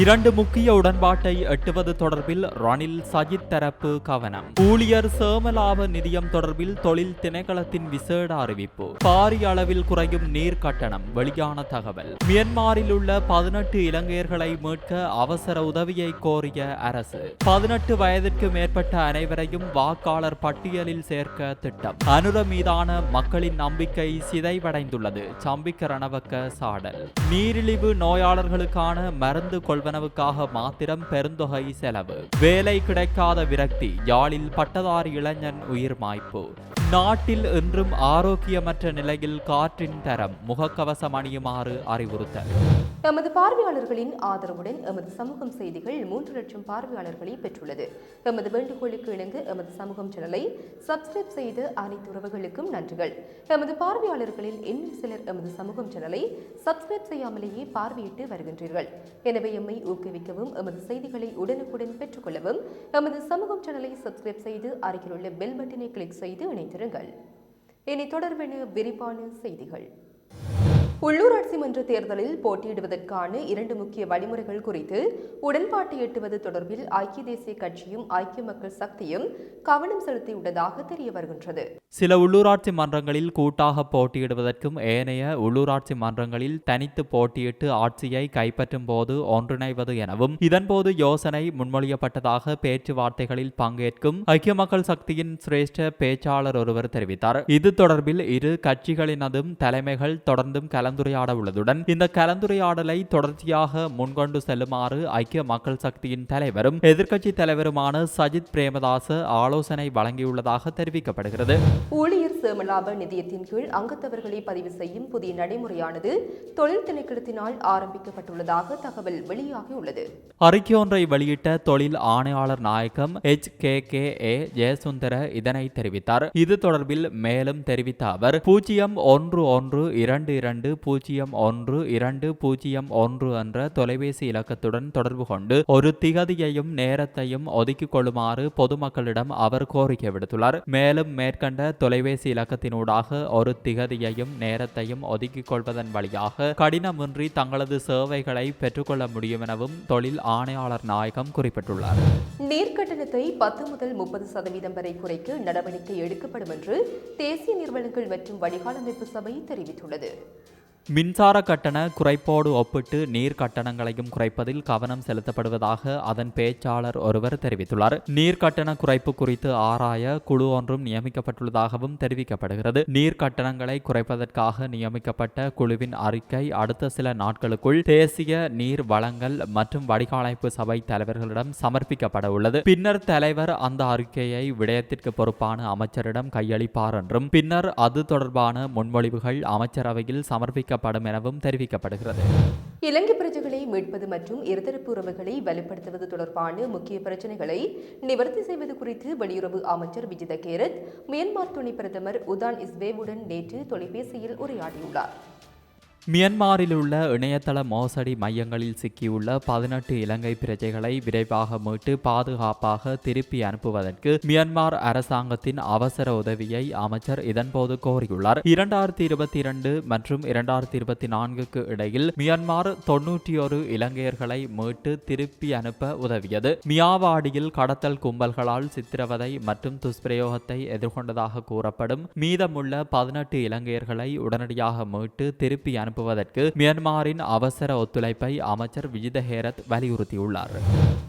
இரண்டு முக்கிய உடன்பாட்டை எட்டுவது தொடர்பில் ரணில் சஜித் தரப்பு கவனம். ஊழியர் சேமலாப நிதியம் தொடர்பில் தொழில் திணைக்களத்தின் விசேட அறிவிப்பு. பாரிய அளவில் குறையும் நீர் கட்டணம் வெளியான தகவல். மியன்மாரில் உள்ள பதினெட்டு இலங்கையர்களை மீட்க அவசர உதவியை கோரிய அரசு. பதினெட்டு வயதிற்கு மேற்பட்ட அனைவரையும் வாக்காளர் பட்டியலில் சேர்க்க திட்டம். அனுர மீதான மக்களின் நம்பிக்கை சிதைவடைந்துள்ளது. சம்பிக்க ரணவக்க சாடல். நீரிழிவு நோயாளர்களுக்கான மருந்து கொள்வனவுக்காக மாத்திரம் பெருந்தொகை செலவு. வேலை கிடைக்காத விரக்தி யாழில் பட்டதாரி இளைஞன் உயிர் மாய்ப்பு. நாட்டில் இன்றும் ஆரோக்கியமற்ற நிலையில் காற்றின் தரம் முகக்கவசம் அணியுமாறு அறிவுறுத்தல். எமது பார்வையாளர்களின் ஆதரவுடன் எமது சமூகம் செய்திகள் மூன்று லட்சம் பார்வையாளர்களை பெற்றுள்ளது. எமது வேண்டுகோளுக்கு இணங்க எமது சமூகம் சேனலை சப்ஸ்கிரைப் செய்த அனைத்து உறவுகளுக்கும் நன்றிகள். எமது பார்வையாளர்களில் இன்னும் சிலர் எமது சமூகம் சேனலை சப்ஸ்கிரைப் செய்யாமலேயே பார்வையிட்டு வருகின்றீர்கள். எனவே எம்மை ஊக்குவிக்கவும் எமது செய்திகளை உடனுக்குடன் பெற்றுக்கொள்ளவும் எமது சமூகம் சேனலை சப்ஸ்கிரைப் செய்து அருகிலுள்ள பெல் பட்டனை கிளிக் செய்து இணைந்திருங்கள். இனி தொடர்பென விரிவான செய்திகள். உள்ளூராட்சி மன்ற தேர்தலில் போட்டியிடுவதற்கான இரண்டு முக்கிய வழிமுறைகள் குறித்து உடன்பாட்டை எட்டுவது தொடர்பில் ஐக்கிய தேசிய கட்சியும் ஐக்கிய மக்கள் சக்தியும் கவனம் செலுத்தியுள்ளதாக தெரிய வருகின்றது. சில உள்ளூராட்சி மன்றங்களில் கூட்டாக போட்டியிடுவதற்கும் ஏனைய உள்ளூராட்சி மன்றங்களில் தனித்து போட்டியிட்டு ஆட்சியை கைப்பற்றும் போது ஒன்றிணைவது எனவும் இதன்போது யோசனை முன்மொழியப்பட்டதாக பேச்சுவார்த்தைகளில் பங்கேற்கும் ஐக்கிய மக்கள் சக்தியின் சிரேஷ்ட பேச்சாளர் ஒருவர் தெரிவித்தார். இது தொடர்பில் இரு கட்சிகளினதும் தலைமைகள் தொடர்ந்தும் கலந்துரையாட உள்ளதுடன் இந்த கலந்துரையாடலை தொடர்ச்சியாக முன்கொண்டு செல்லுமாறு ஐக்கிய மக்கள் சக்தியின் தலைவரும் எதிர்க்கட்சி தலைவருமான சஜித் பிரேமதாச ஆலோசனை வழங்கியுள்ளதாக தெரிவிக்கப்படுகிறது. ஊழியர் சேமலாப நிதியத்தின் கீழ் அங்கத்தவர்களை பதிவு செய்யும் புதிய நடைமுறையானது தொழில் திணைக்களத்தினால் ஆரம்பிக்கப்பட்டுள்ளதாக தகவல் வெளியாகியுள்ளது. அறிக்கையொன்றை வெளியிட்ட தொழில் ஆணையாளர் நாயகம் H. K. K. A. Jayasundara இதனை தெரிவித்தார். இது தொடர்பில் மேலும் தெரிவித்த அவர் பூஜ்ஜியம் ஒன்று ஒன்று இரண்டு இரண்டு பூஜ்ஜியம் ஒன்று இரண்டு பூஜ்ஜியம் ஒன்று என்ற தொலைபேசி இலக்கத்துடன் தொடர்பு கொண்டு ஒரு திகதியையும் நேரத்தையும் ஒதுக்கிக் கொள்ளுமாறு பொதுமக்களிடம் அவர் கோரிக்கை விடுத்துள்ளார். மேலும் மேற்கண்ட தொலைபேசி இலக்கத்தினூடாக ஒரு திகதியையும் நேரத்தையும் ஒதுக்கிக் கொள்வதன் வழியாக கடினமின்றி தங்களது சேவைகளை பெற்றுக்கொள்ள முடியும் எனவும் தொழில் ஆணையாளர் நாயகம் குறிப்பிட்டுள்ளார். நீர்க்கட்டணத்தை பத்து முதல் முப்பது சதவீதம் வரை குறைக்க நடவடிக்கை எடுக்கப்படும் என்று தேசிய நிறுவனங்கள் மற்றும் வடிகால் அமைப்பு சபை தெரிவித்துள்ளது. மின்சார கட்டண குறைப்போடு ஒப்பிட்டு நீர் கட்டணங்களையும் குறைப்பதில் கவனம் செலுத்தப்படுவதாக அதன் பேச்சாளர் ஒருவர் தெரிவித்துள்ளார். நீர் கட்டண குறைப்பு குறித்து ஆராய குழு ஒன்றும் நியமிக்கப்பட்டுள்ளதாகவும் தெரிவிக்கப்படுகிறது. நீர் கட்டணங்களை குறைப்பதற்காக நியமிக்கப்பட்ட குழுவின் அறிக்கை அடுத்த சில நாட்களுக்குள் தேசிய நீர் வளங்கள் மற்றும் வடிகாலமைப்பு சபை தலைவர்களிடம் சமர்ப்பிக்கப்பட உள்ளது. பின்னர் தலைவர் அந்த அறிக்கையை விடயத்திற்கு பொறுப்பான அமைச்சரிடம் கையளிப்பார் என்றும் பின்னர் அது தொடர்பான முன்மொழிவுகள் அமைச்சரவையில் சமர்ப்பிக்க அறிவிக்கப்படும் எனவும் தெரிவிக்கப்படுகிறது. இலங்கை பிரஜைகளை மீட்பது மற்றும் இருதரப்பு உறவுகளை வலுப்படுத்துவது தொடர்பான முக்கிய பிரச்சனைகளை நிவர்த்தி செய்வது குறித்து வெளியுறவு அமைச்சர் விஜித கேரத் மியான்மர் துணை பிரதமர் உதான் இஸ்வேவுடன் நேற்று தொலைபேசியில் உரையாடியுள்ளார். மியன்மாரில் உள்ள இணையதள மோசடி மையங்களில் சிக்கியுள்ள பதினெட்டு இலங்கை பிரஜைகளை விரைவாக மீட்டு பாதுகாப்பாக திருப்பி அனுப்புவதற்கு மியன்மார் அரசாங்கத்தின் அவசர உதவியை அமைச்சர் இதன்போது கோரியுள்ளார். இரண்டாயிரத்தி இருபத்தி இரண்டு மற்றும் இரண்டாயிரத்தி இருபத்தி நான்குக்கு இடையில் மியன்மார் தொன்னூற்றி ஒரு இலங்கையர்களை மீட்டு திருப்பி அனுப்ப உதவியது. மியாவாடியில் கடத்தல் கும்பல்களால் சித்திரவதை மற்றும் துஷ்பிரயோகத்தை எதிர்கொண்டதாக கூறப்படும் மீதமுள்ள பதினெட்டு இலங்கையர்களை உடனடியாக மீட்டு திருப்பி அனுப்ப அனுப்புவதற்கு மியான்மரின் அவசர ஒத்துழைப்பை அமைச்சர் விஜித ஹேரத் வலியுறுத்தியுள்ளார்.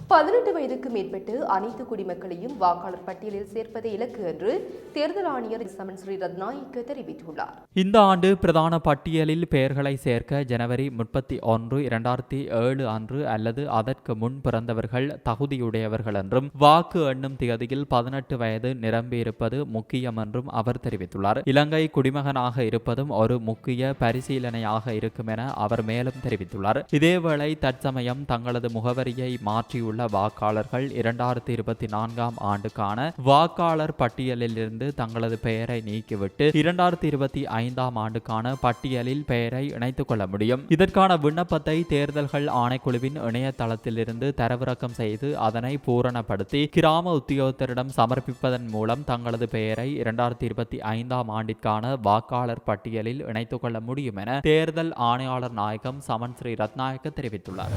பதினெட்டு வயதுக்கு மேற்பட்டு அனைத்து குடிமக்களையும் வாக்காளர் பட்டியலில் சேர்ப்பதை இலக்கு என்று தேர்தல் ஆணையர் சமன் ஸ்ரீ ரத்நாயக்க தெரிவித்துள்ளார். இந்த ஆண்டு பிரதான பட்டியலில் பெயர்களை சேர்க்க ஜனவரி முப்பத்தி ஒன்று இரண்டாயிரத்தி ஏழு அன்று அல்லது அதற்கு முன் பிறந்தவர்கள் தகுதியுடையவர்கள் என்றும் வாக்கு எண்ணும் தேதியில் பதினெட்டு வயது நிரம்பியிருப்பது முக்கியம் என்றும் அவர் தெரிவித்துள்ளார். இலங்கை குடிமகனாக இருப்பதும் ஒரு முக்கிய பரிசீலனையாக பயனுள்ளதாக இருக்கும் என அவர் மேலும் தெரிவித்துள்ளார். இதேவேளை தற்சமயம் தங்களது முகவரியை மாற்றியுள்ள வாக்காளர்கள் இரண்டாயிரத்தி இருபத்தி நான்காம் ஆண்டுக்கான வாக்காளர் பட்டியலிலிருந்து தங்களது பெயரை நீக்கிவிட்டு இரண்டாயிரத்தி இருபத்தி ஐந்தாம் ஆண்டுக்கான பட்டியலில் பெயரை இணைத்துக் கொள்ள முடியும். இதற்கான விண்ணப்பத்தை தேர்தல்கள் ஆணைக்குழுவின் இணையதளத்திலிருந்து தரவிறக்கம் செய்து அதனை பூரணப்படுத்தி கிராம உத்தியோகத்தரிடம் சமர்ப்பிப்பதன் மூலம் தங்களது பெயரை இரண்டாயிரத்தி இருபத்தி ஐந்தாம் ஆண்டிற்கான வாக்காளர் பட்டியலில் இணைத்துக் கொள்ள முடியும் என தேர்தல் ஆணையாளர் நாயகம் சமன் ஸ்ரீ ரத்நாயக்க தெரிவித்துள்ளார்.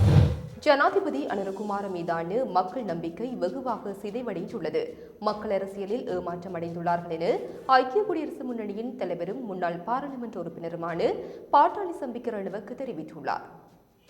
ஜனாதிபதி அனுரகுமார மீதான மக்கள் நம்பிக்கை வெகுவாக சிதைவடைந்துள்ளது. மக்கள் அரசியலில் ஏமாற்றம் அடைந்துள்ளார்கள் என ஐக்கிய குடியரசு முன்னணியின் தலைவரும் முன்னாள் பாராளுமன்ற உறுப்பினருமான பாட்டாளி சம்பிக்க அளவுக்கு தெரிவித்துள்ளார்.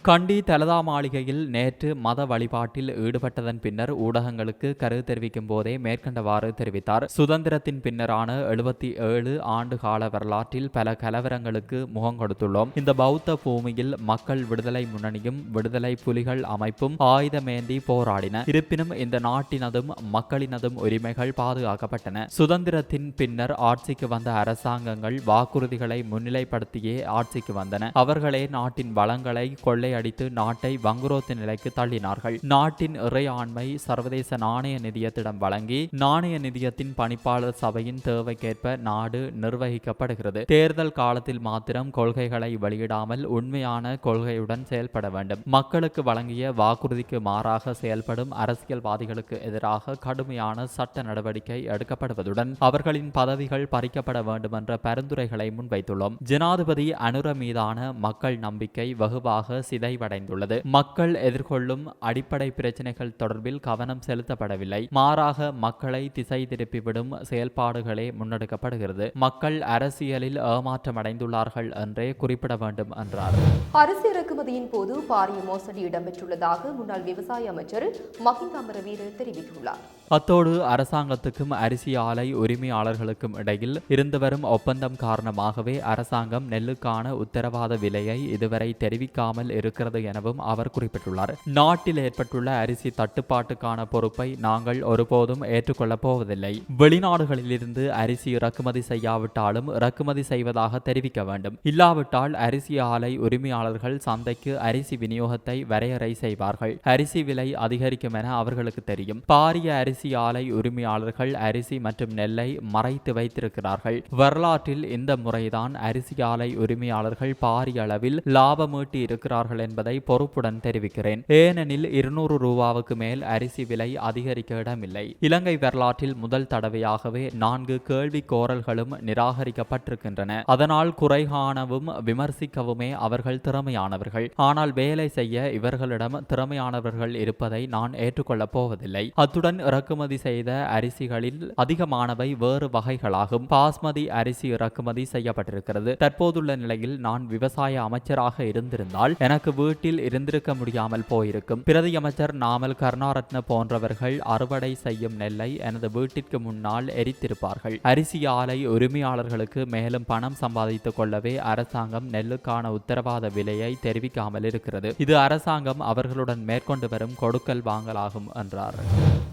கண்டி தலதா மாளிகையில் நேற்று மத வழிபாட்டில் ஈடுபட்டதன் பின்னர் ஊடகங்களுக்கு கருத்து தெரிவிக்கும் போதே மேற்கண்டவாறு தெரிவித்தார். சுதந்திரத்தின் பின்னரான எழுபத்தி ஏழு ஆண்டு கால வரலாற்றில் பல கலவரங்களுக்கு முகம் கொடுத்துள்ளோம். இந்த பௌத்த பூமியில் மக்கள் விடுதலை முன்னணியும் விடுதலை புலிகள் அமைப்பும் ஆயுதமேந்தி போராடின. இருப்பினும் இந்த நாட்டினதும் மக்களினதும் உரிமைகள் பாதுகாக்கப்பட்டன. சுதந்திரத்தின் பின்னர் ஆட்சிக்கு வந்த அரசாங்கங்கள் வாக்குறுதிகளை முன்னிலைப்படுத்தியே ஆட்சிக்கு வந்தன. அவர்களே நாட்டின் வளங்களை கொள்ளை கொள்ளையடித்து நாட்டை வங்குரோத்து நிலைக்கு தள்ளினார்கள். நாட்டின் இறையாண்மை சர்வதேச நாணய நிதியத்திடம் வழங்கி நாணய நிதியத்தின் பணிப்பாளர் சபையின் தேவைக்கேற்ப நாடு நிர்வகிக்கப்படுகிறது. தேர்தல் காலத்தில் மாத்திரம் கொள்கைகளை வெளியிடாமல் உண்மையான கொள்கையுடன் செயல்பட வேண்டும். மக்களுக்கு வழங்கிய வாக்குறுதிக்கு மாறாக செயல்படும் அரசியல்வாதிகளுக்கு எதிராக கடுமையான சட்ட நடவடிக்கை எடுக்கப்படுவதுடன் அவர்களின் பதவிகள் பறிக்கப்பட வேண்டும் என்ற பரிந்துரைகளை முன்வைத்துள்ளோம். ஜனாதிபதி அனுர மீதான மக்கள் நம்பிக்கை வெகுவாக சிதைவடைந்துள்ளது மக்கள் எதிர்கொள்ளும் அடிப்படை பிரச்சனைகள் தொடர்பில் கவனம் செலுத்தப்படவில்லை. மாறாக மக்களை திசை திருப்பிவிடும் செயல்பாடுகளே முன்னெடுக்கப்படுகிறது. மக்கள் அரசியலில் ஏமாற்றமடைந்துள்ளார்கள் என்றே குறிப்பிட வேண்டும் என்றார். அரிசி இறக்குமதியின் போது பாரிய மோசடி இடம்பெற்றுள்ளதாக முன்னாள் விவசாய அமைச்சர் மஹிந்த அமரவீர தெரிவித்துள்ளார். அத்தோடு அரசாங்கத்துக்கும் அரிசி ஆலை உரிமையாளர்களுக்கும் இடையில் இருந்து வரும் ஒப்பந்தம் காரணமாகவே அரசாங்கம் நெல்லுக்கான உத்தரவாத விலையை இதுவரை தெரிவிக்காமல் இருக்கிறது எனவும் அவர் குறிப்பிட்டுள்ளார். நாட்டில் ஏற்பட்டுள்ள அரிசி தட்டுப்பாட்டுக்கான பொறுப்பை நாங்கள் ஒருபோதும் ஏற்றுக்கொள்ளப் போவதில்லை. வெளிநாடுகளிலிருந்து அரிசி இறக்குமதி செய்யாவிட்டாலும் இறக்குமதி செய்வதாக தெரிவிக்க வேண்டும். இல்லாவிட்டால் அரிசி ஆலை உரிமையாளர்கள் சந்தைக்கு அரிசி விநியோகத்தை வரையறை செய்வார்கள். அரிசி விலை அதிகரிக்கும் என அவர்களுக்கு தெரியும். பாரிய அரிசி ஆலை உரிமையாளர்கள் அரிசி மற்றும் நெல்லை மறைத்து வைத்திருக்கிறார்கள். வரலாற்றில் இந்த முறைதான் அரிசி ஆலை உரிமையாளர்கள் பாரிய அளவில் லாபமீட்டி இருக்கிறார்கள் என்பதை பொறுப்புடன் தெரிவிக்கிறேன். ஏனெனில் இருநூறு ரூபாவுக்கு மேல் அரிசி விலை அதிகரிக்க இடமில்லை. இலங்கை வரலாற்றில் முதல் தடவையாகவே நான்கு கேள்வி கோரல்களும் நிராகரிக்கப்பட்டிருக்கின்றன. அதனால் குறை காணவும் விமர்சிக்கவுமே அவர்கள் திறமையானவர்கள். ஆனால் வேலை செய்ய இவர்களிடம் திறமையானவர்கள் இருப்பதை நான் ஏற்றுக்கொள்ளப் போவதில்லை. அத்துடன் இறக்குமதி செய்த அரிசிகளில் அதிகமானவை வேறு வகைகளாகும். பாஸ்மதி அரிசி இறக்குமதி செய்யப்பட்டிருக்கிறது. தற்போதுள்ள நிலையில் நான் விவசாய அமைச்சராக இருந்திருந்தால் எனக்கு வீட்டில் இருந்திருக்க முடியாமல் போயிருக்கும். பிரதியமைச்சர் நாமல் கருணாரத்ன போன்றவர்கள் அறுவடை செய்யும் நெல்லை எனது வீட்டிற்கு முன்னால் எரித்திருப்பார்கள். அரிசி ஆலை உரிமையாளர்களுக்கு மேலும் பணம் சம்பாதித்துக் கொள்ளவே அரசாங்கம் நெல்லுக்கான உத்தரவாத விலையை தெரிவிக்காமல் இருக்கிறது. இது அரசாங்கம் அவர்களுடன் மேற்கொண்டு வரும் கொடுக்கல் வாங்கலாகும் என்றார்.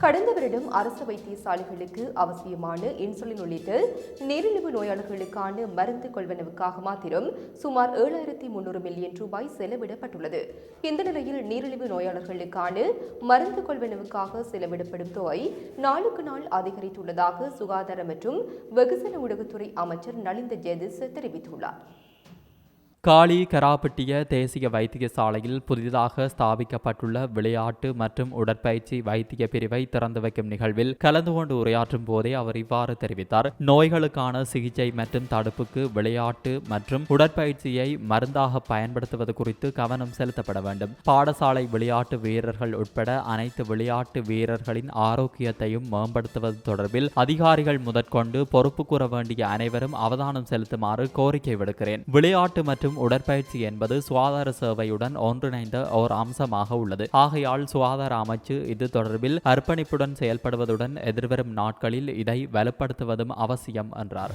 கடந்த வருடம் அரசு வைத்தியசாலைகளுக்கு அவசியமான இன்சுலின் உள்ளிட்ட நீரிழிவு நோயாளர்களுக்கான மருந்து கொள்வனவுக்காக மாத்திரம் சுமார் ஏழாயிரத்தி முன்னூறு மில்லியன் ரூபாய் செலவிடப்பட்டுள்ளது. இந்த நிலையில் நீரிழிவு நோயாளர்களுக்கான மருந்து கொள்வனவுக்காக செலவிடப்படும் தொகை நாளுக்கு நாள் அதிகரித்துள்ளதாக சுகாதார மற்றும் வெகுசன ஊடகத்துறை அமைச்சர் நலிந்த ஜெயதிஸ் தெரிவித்துள்ளார். காளி கராப்பட்டிய தேசிய வைத்தியசாலையில் புதிதாக ஸ்தாபிக்கப்பட்டுள்ள விளையாட்டு மற்றும் உடற்பயிற்சி வைத்திய பிரிவை திறந்து வைக்கும் நிகழ்வில் கலந்து கொண்டு உரையாற்றும் போதே அவர் இவ்வாறு தெரிவித்தார். நோய்களுக்கான சிகிச்சை மற்றும் தடுப்புக்கு விளையாட்டு மற்றும் உடற்பயிற்சியை மருந்தாக பயன்படுத்துவது குறித்து கவனம் செலுத்தப்பட வேண்டும். பாடசாலை விளையாட்டு வீரர்கள் உட்பட அனைத்து விளையாட்டு வீரர்களின் ஆரோக்கியத்தையும் மேம்படுத்துவது தொடர்பில் அதிகாரிகள் முதற்கொண்டு பொறுப்பு கூற வேண்டிய அனைவரும் அவதானம் செலுத்துமாறு கோரிக்கை விடுக்கிறேன். விளையாட்டு மற்றும் உடற்பயிற்சி என்பது சுகாதார சேவையுடன் ஒன்றிணைந்த ஓர் அம்சமாக உள்ளது. ஆகையால் சுகாதார அமைச்சு இது தொடர்பில் அர்ப்பணிப்புடன் செயல்படுவதுடன் எதிர்வரும் நாட்களில் இதை வலுப்படுத்துவதும் அவசியம் என்றார்.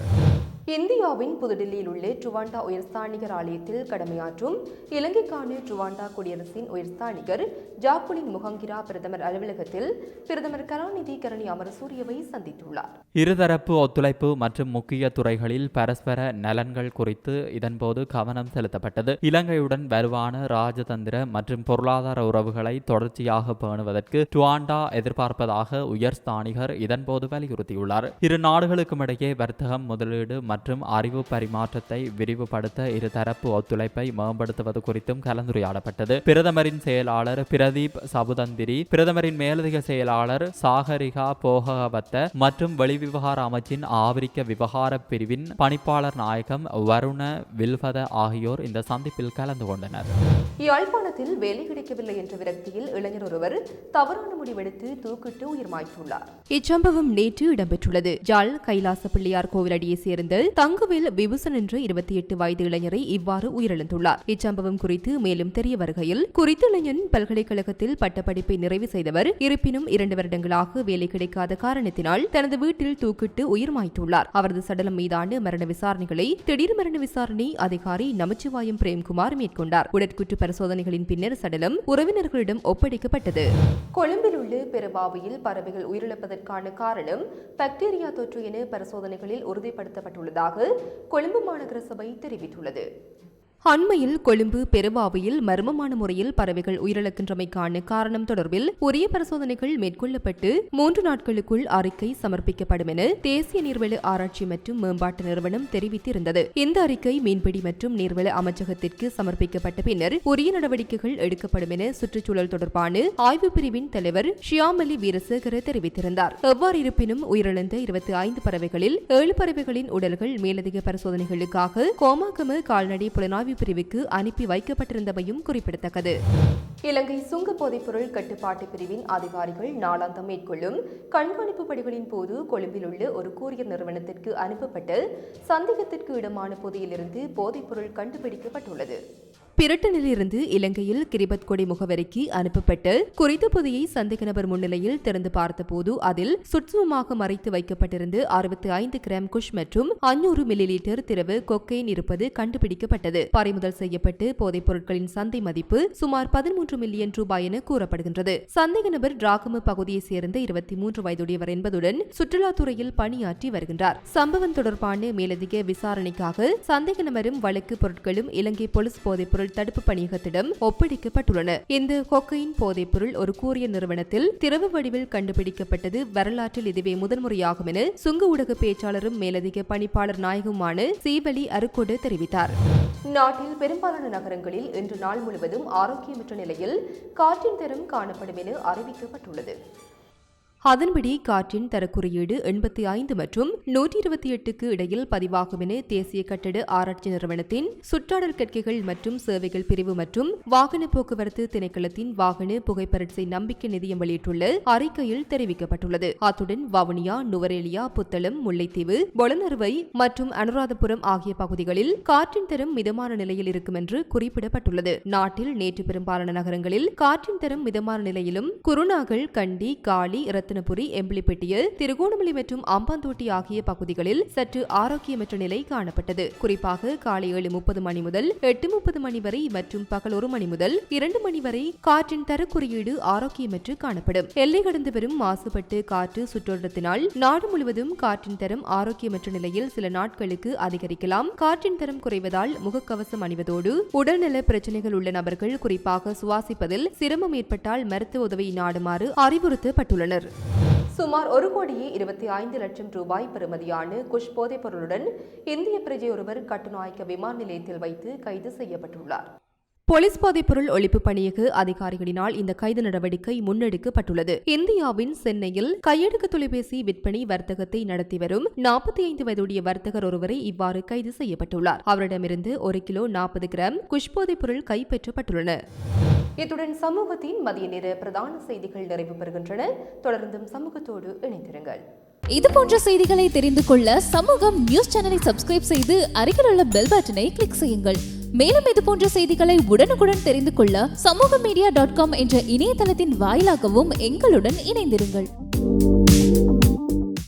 இந்தியாவின் புதுடில்லியில் உள்ள ட்ருவாண்டா உயர்ஸ்தானிகர் ஆலயத்தில் கடமையாற்றும் இலங்கைக்கான ட்ருவாண்டா குடியரசின் உயர்ஸ்தானிகர் ஜாக்குலின் முகங்கிரா பிரதமர் அலுவலகத்தில் பிரதமர் கலாநிதி கரணி அமரசூரியவை சந்தித்துள்ளார். இருதரப்பு ஒத்துழைப்பு மற்றும் முக்கிய துறைகளில் பரஸ்பர நலன்கள் குறித்து இதன்போது கவனம் செலுத்தப்பட்டது. இலங்கையுடன் வலுவான ராஜதந்திர மற்றும் பொருளாதார உறவுகளை தொடர்ச்சியாக பேணுவதற்கு டுவாண்டா எதிர்பார்ப்பதாக உயர் ஸ்தானிகர் இதன்போது வலியுறுத்தியுள்ளார். இரு நாடுகளுக்கும் இடையே வர்த்தகம் முதலீடு மற்றும் அறிவு பரிமாற்றத்தை விரிவுபடுத்த இருதரப்பு ஒத்துழைப்பை மேம்படுத்துவது குறித்தும் கலந்துரையாடப்பட்டது. பிரதமரின் செயலாளர் பிரதீப் சபுதந்திரி பிரதமரின் மேலதிக செயலாளர் சாகரிகா போகவத்த மற்றும் வெளிவிவகார அமைச்சின் ஆப்பிரிக்க விவகார பிரிவின் பணிப்பாளர் நாயகம் வருண வில்வத ஆகியோர் இந்த சந்திப்பில் கலந்து கொண்டனர். யாழ்ப்பாணத்தில் வேலை கிடைக்கவில்லை என்ற விரக்தியில் இளைஞர் ஒருவர் தவறான முடிவெடுத்து தூக்கிட்டு உயிர் மாய்த்துள்ளார் இச்சம்பவம் நேற்று இடம்பெற்றுள்ளது. ஜாழ் கைலாச பிள்ளையார் கோவிலடியை சேர்ந்த தங்குவேல் விபுசன் என்ற இருபத்தி எட்டு வயது இளைஞரை இவ்வாறு உயிரிழந்துள்ளார். இச்சம்பவம் குறித்து மேலும் தெரிய வருகையில் குறித்த இளைஞன் பல்கலைக்கழகத்தில் பட்டப்படிப்பை நிறைவு செய்தவர் இருப்பினும் இரண்டு வருடங்களாக வேலை கிடைக்காத காரணத்தினால் தனது வீட்டில் தூக்கிட்டு உயிர் மாய்த்துள்ளார் அவரது சடலம் மீதான மரண விசாரணைகளை திடீர் மரண விசாரணை அதிகாரி நமச்சிவாயம் பிரேம்குமார் மேற்கொண்டார். உடற்குற்று பரிசோதனைகளின் பின்னர் சடலம் உறவினர்களிடம் ஒப்படைக்கப்பட்டது. கொழும்பில் உள்ள பெருபாவியில் பறவைகள் உயிரிழப்பதற்கான காரணம் பாக்டீரியா தொற்று என பரிசோதனைகளில் உறுதிப்படுத்தப்பட்டுள்ளதாக கொழும்பு மாநகர சபை தெரிவித்துள்ளது. அண்மையில் கொழும்பு பெருவாவையில் மர்மமான முறையில் பறவைகள் உயிரிழக்கின்றமைக்கான காரணம் தொடர்பில் உரிய பரிசோதனைகள் மேற்கொள்ளப்பட்டு மூன்று நாட்களுக்குள் அறிக்கை சமர்ப்பிக்கப்படும் என தேசிய நீர்வள ஆராய்ச்சி மற்றும் மேம்பாட்டு நிறுவனம் தெரிவித்திருந்தது. இந்த அறிக்கை மீன்பிடி மற்றும் நீர்வள அமைச்சகத்திற்கு சமர்ப்பிக்கப்பட்ட பின்னர் உரிய நடவடிக்கைகள் எடுக்கப்படும் என சுற்றுச்சூழல் தொடர்பான ஆய்வு பிரிவின் தலைவர் ஷியாமலி வீரசேகர தெரிவித்திருந்தார். எவ்வாறு இருப்பினும் உயிரிழந்த இருபத்தி ஐந்து பறவைகளில் ஏழு பறவைகளின் உடல்கள் மேலதிக பரிசோதனைகளுக்காக கோமாகம கால்நடை புலனாய்வு பிரிவுக்கு அனுப்பி வைக்கப்பட்டிருந்தமையும் குறிப்பிடத்தக்கது. இலங்கை சுங்க போதைப்பொருள் கட்டுப்பாட்டு பிரிவின் அதிகாரிகள் நாளாந்தம் மேற்கொள்ளும் கண்காணிப்பு பணிகளின் போது கொழும்பில் உள்ள ஒரு கூரியர் நிறுவனத்திற்கு அனுப்பப்பட்ட சந்தேகத்திற்கு இடமான பொதியிலிருந்து போதைப்பொருள் கண்டுபிடிக்கப்பட்டுள்ளது. பிரிட்டனிலிருந்து இலங்கையில் கிரிபத் கொடி முகவரிக்கு அனுப்பப்பட்ட குறித்த பொதியை சந்தேக நபர் முன்னிலையில் திறந்து பார்த்தபோது அதில் சுற்றுமமாக மறைத்து வைக்கப்பட்டிருந்து அறுபத்தி ஐந்து கிராம் குஷ் மற்றும் அஞ்சூறு மில்லி லிட்டர் திரவு கொக்கைன் இருப்பது கண்டுபிடிக்கப்பட்டது. பறிமுதல் செய்யப்பட்டு போதைப் பொருட்களின் சந்தை மதிப்பு சுமார் பதிமூன்று மில்லியன் ரூபாய் என கூறப்படுகின்றது. சந்தேக நபர் டிராகமு பகுதியைச் சேர்ந்த இருபத்தி மூன்று வயதுடையவர் என்பதுடன் சுற்றுலாத்துறையில் பணியாற்றி வருகின்றார். சம்பவம் தொடர்பான மேலதிக விசாரணைக்காக சந்தேக நபரும் வழக்கு பொருட்களும் இலங்கை போலீஸ் போதைப் பொருள் தடுப்பு பணியகத்திடம் ஒப்படைக்கப்பட்டுள்ளன. இந்த கொக்கையின் போதைப் பொருள் ஒரு கூறிய நிறுவனத்தில் திரவ வடிவில் கண்டுபிடிக்கப்பட்டது வரலாற்றில் இதுவே முதன்முறையாகும் என சுங்க ஊடக பேச்சாளரும் மேலதிக பணிப்பாளர் நாயகமான சீவலி அருக்கோடு தெரிவித்தார். நாட்டில் பெரும்பாலான நகரங்களில் இன்று நாள் முழுவதும் ஆரோக்கியமற்ற நிலையில் காற்றின் தரம் காணப்படும் என அறிவிக்கப்பட்டுள்ளது. அதன்படி காற்றின் தரக்குறியீடு எண்பத்தி ஐந்து மற்றும் நூற்றி இருபத்தி எட்டுக்கு இடையில் பதிவாகும் என தேசிய கட்டட ஆராய்ச்சி நிறுவனத்தின் சுற்றாடல் கற்கைகள் மற்றும் சேவைகள் பிரிவு மற்றும் வாகன போக்குவரத்து திணைக்களத்தின் வாகன புகைப்பரட்சை நம்பிக்கை நிதியம் வெளியிட்டுள்ள அறிக்கையில் தெரிவிக்கப்பட்டுள்ளது. அத்துடன் வவுனியா நுவரேலியா புத்தளம் முல்லைத்தீவு பொலனறுவை மற்றும் அனுராதபுரம் ஆகிய பகுதிகளில் காற்றின் தரம் மிதமான நிலையில் இருக்கும் என்று குறிப்பிடப்பட்டுள்ளது. நாட்டில் நேற்று பெரும்பாலான நகரங்களில் காற்றின் தரம் மிதமான நிலையிலும் குருநாகல் கண்டி காலி ரத்தினபுரி எம்பிளிப்பட்டியில் திருகோணமலை மற்றும் அம்பாந்தோட்டி ஆகிய பகுதிகளில் சற்று ஆரோக்கியமற்ற நிலை காணப்பட்டது. குறிப்பாக காலை ஏழு முப்பது மணி முதல் எட்டு முப்பது மணி வரை மற்றும் பகல் ஒரு மணி முதல் இரண்டு மணி வரை காற்றின் தரக்குறியீடு ஆரோக்கியமற்று காணப்படும். எல்லை கடந்து வரும் மாசுபட்டு காற்று சுற்றோட்டத்தினால் நாடு முழுவதும் காற்றின் தரம் ஆரோக்கியமற்ற நிலையில் சில நாட்களுக்கு அதிகரிக்கலாம். காற்றின் தரம் குறைவதால் முகக்கவசம் அணிவதோடு உடல்நல பிரச்சனைகள் உள்ள நபர்கள் குறிப்பாக சுவாசிப்பதில் சிரமம் ஏற்பட்டால் மருத்துவ உதவி நாடுமாறு அறிவுறுத்தப்பட்டுள்ளனர். சுமார் ஒரு கோடியே இருபத்தி ஐந்து லட்சம் ரூபாய் பெறுமதியான குஷ் போதைப் பொருளுடன் இந்திய பிரஜை ஒருவர் கட்டுநாயக்க விமான நிலையத்தில் வைத்து கைது செய்யப்பட்டுள்ளார். போலீஸ் போதைப்பொருள் ஒழிப்பு பணியக அதிகாரிகளினால் இந்த கைது நடவடிக்கை முன்னெடுக்கப்பட்டுள்ளது. இந்தியாவின் சென்னையில் கையெடுக்க தொலைபேசி விற்பனை வர்த்தகத்தை நடத்தி வரும் நாற்பத்தி ஐந்து வயதுடைய வர்த்தகர் ஒருவரை இவ்வாறு கைது செய்யப்பட்டுள்ளார். அவரிடமிருந்து ஒரு கிலோ நாற்பது கிராம் குஷ்போதைப் பொருள் கைப்பற்றப்பட்டுள்ளன. இத்துடன் சமூகத்தின் மதிய நேர பிரதான செய்திகள் நிறைவு பெறுகின்றன. தொடர்ந்தும் சமூகத்தோடு இணைந்திருங்கள். இது போன்ற செய்திகளை தெரிந்து கொள்ள சமூகம் நியூஸ் சேனலை சப்ஸ்கிரைப் செய்து அருகில் உள்ள பெல் பட்டனை கிளிக் செய்யுங்கள். மேலும் இது போன்ற செய்திகளை உடனுக்குடன் தெரிந்து கொள்ள சமூக மீடியா டாட் காம் என்ற இணையதளத்தின் வாயிலாகவும் எங்களுடன் இணைந்திருங்கள்.